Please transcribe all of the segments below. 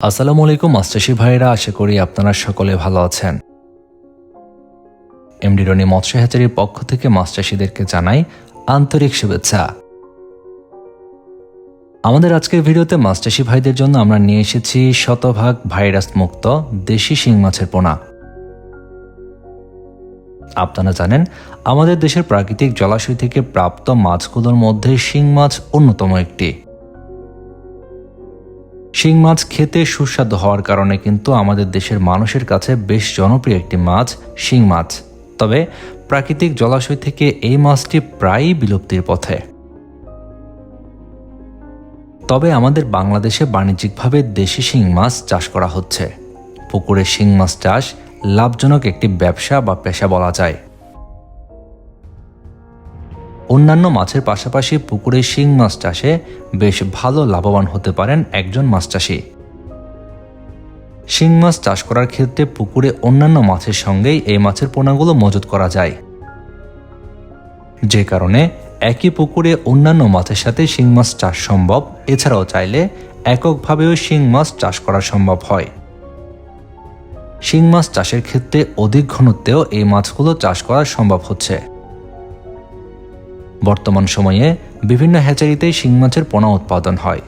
আসসালামু আলাইকুম মাস্টারশি ভাইরা আশা করি আপনারা সকলে ভালো আছেন। এমডি রনি মৎস্য হ্যাচারির পক্ষ থেকে মাস্টারশিদেরকে জানাই আন্তরিক শুভেচ্ছা। আমাদের আজকের ভিডিওতে মাস্টারশি ভাইদের জন্য আমরা নিয়ে এসেছি শতভাগ ভাইরাস মুক্ত দেশি শিং মাছের পোনা। আপনারা জানেন, আমাদের দেশের প্রাকৃতিক জলাশয় থেকে প্রাপ্ত মাছগুলোর মধ্যে শিং মাছ অন্যতম একটি। শিং মাছ খেতে সুস্বাদু হওয়ার কারণে কিন্তু আমাদের দেশের মানুষের কাছে বেশ জনপ্রিয় একটি মাছ, শিং মাছ। তবে প্রাকৃতিক জলাশয় থেকে এই মাছটি প্রায়ই বিলুপ্তির পথে। তবে আমাদের বাংলাদেশে বাণিজ্যিকভাবে দেশি শিং মাছ চাষ করা হচ্ছে। পুকুরে শিং মাছ চাষ লাভজনক একটি ব্যবসা বা পেশা বলা যায়। অন্যান্য মাছের পাশাপাশি পুকুরে শিং মাছ চাষে বেশ ভালো লাভবান হতে পারেন একজন মাছ চাষি। শিং মাছ চাষ করার ক্ষেত্রে পুকুরে অন্যান্য মাছের সঙ্গেই এই মাছের পোনাগুলো মজুত করা যায়। যে কারণে একই পুকুরে অন্যান্য মাছের সাথে শিং মাছ চাষ সম্ভব, এছাড়াও চাইলে এককভাবেও শিং মাছ চাষ করা সম্ভব হয়। শিং মাছ চাষের ক্ষেত্রে অধিক ঘনত্বেও এই মাছগুলো চাষ করা সম্ভব হচ্ছে। বর্তমান সময়ে বিভিন্ন হ্যাচারিতেই শিং মাছের পোনা উৎপাদন হয়।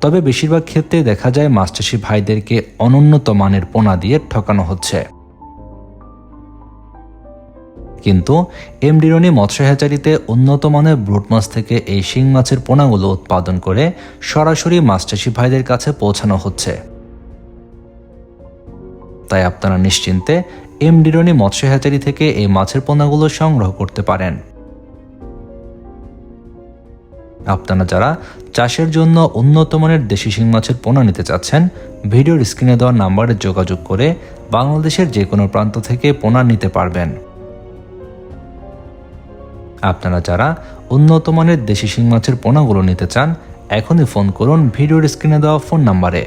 তবে বেশিরভাগ ক্ষেত্রে দেখা যায় মাছ চাষি ভাইদেরকে অনুন্নত মানের পোনা দিয়ে ঠকানো হচ্ছে। কিন্তু এমডিরনি মৎস্য হ্যাচারিতে উন্নত মানের ব্রুট মাছ থেকে এই শিং মাছের পোনাগুলো উৎপাদন করে সরাসরি মাছ চাষি ভাইদের কাছে পৌঁছানো হচ্ছে। তাই আপনারা নিশ্চিন্তে এম ডিরনি মৎস্য হ্যাচারি থেকে এই মাছের পোনাগুলো সংগ্রহ করতে পারেন। আপনারা যারা চাষের জন্য উন্নত মানের দেশি শিং মাছের পোনা নিতে চাচ্ছেন, ভিডিওর স্ক্রিনে দেওয়া নাম্বারে যোগাযোগ করে বাংলাদেশের যে কোনো প্রান্ত থেকে পোনা নিতে পারবেন। আপনারা যারা উন্নত মানের দেশি শিং মাছের পোনাগুলো নিতে চান, এখনই ফোন করুন ভিডিওর স্ক্রিনে দেওয়া ফোন নাম্বারে।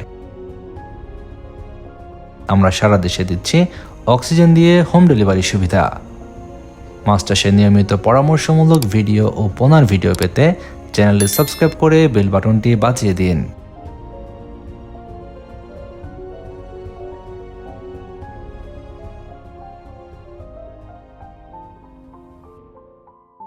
আমরা সারা দেশে দিচ্ছি অক্সিজেন দিয়ে হোম ডেলিভারি সুবিধা। মাস্টার্সের নিয়মিত পরামর্শমূলক ভিডিও ও পোনার ভিডিও পেতে চ্যানেলটি সাবস্ক্রাইব করে বেল বাটনটি বাজিয়ে দিন।